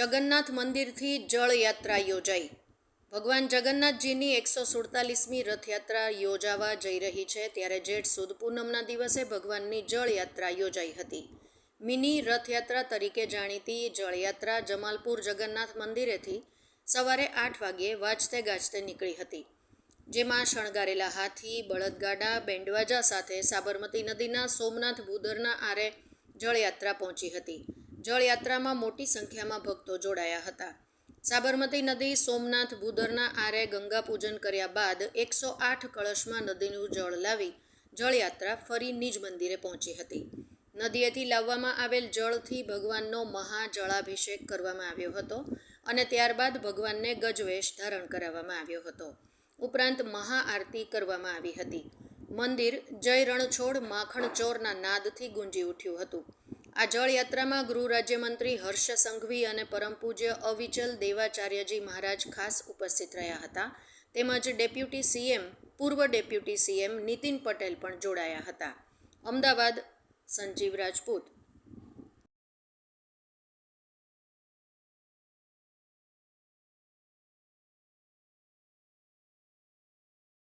જગન્નાથ મંદિરથી જળયાત્રા યોજાઈ. ભગવાન જગન્નાથજીની એકસો સુડતાલીસમી રથયાત્રા યોજાવા જઈ રહી છે, ત્યારે જેઠ સુદ પૂનમના દિવસે ભગવાનની જળયાત્રા યોજાઈ હતી. મિની રથયાત્રા તરીકે જાણીતી જળયાત્રા જમાલપુર જગન્નાથ મંદિરેથી સવારે આઠ વાગ્યે વાજતે ગાજતે નીકળી હતી, જેમાં શણગારેલા હાથી, બળદગાડા, બેન્ડવાજા સાથે સાબરમતી નદીના સોમનાથ ભૂદરના આરે જળયાત્રા પહોંચી હતી. જળયાત્રામાં મોટી સંખ્યામાં ભક્તો જોડાયા હતા. સાબરમતી નદી, સોમનાથ ભૂદરના આરે ગંગા પૂજન કર્યા બાદ એકસો આઠ કળશમાં નદીનું જળ લાવી જળયાત્રા ફરી નિજ મંદિરે પહોંચી હતી. નદીએથી લાવવામાં આવેલ જળથી ભગવાનનો મહાજળાભિષેક કરવામાં આવ્યો હતો અને ત્યારબાદ ભગવાનને ગજવેશ ધારણ કરાવવામાં આવ્યો હતો. ઉપરાંત મહાઆરતી કરવામાં આવી હતી. મંદિર જય રણછોડ માખણ ચોરના નાદથી ગુંજી ઉઠ્યું હતું. આ જળયાત્રામાં ગૃહ રાજ્યમંત્રી હર્ષ સંઘવી અને પરમ પૂજ્ય અવિચલ દેવાચાર્યજી મહારાજ ખાસ ઉપસ્થિત રહ્યા હતા. તેમજ ડેપ્યુટી સીએમ, પૂર્વ ડેપ્યુટી સીએમ નીતિન પટેલ પણ જોડાયા હતા. અમદાવાદ, સંજીવ રાજપૂત.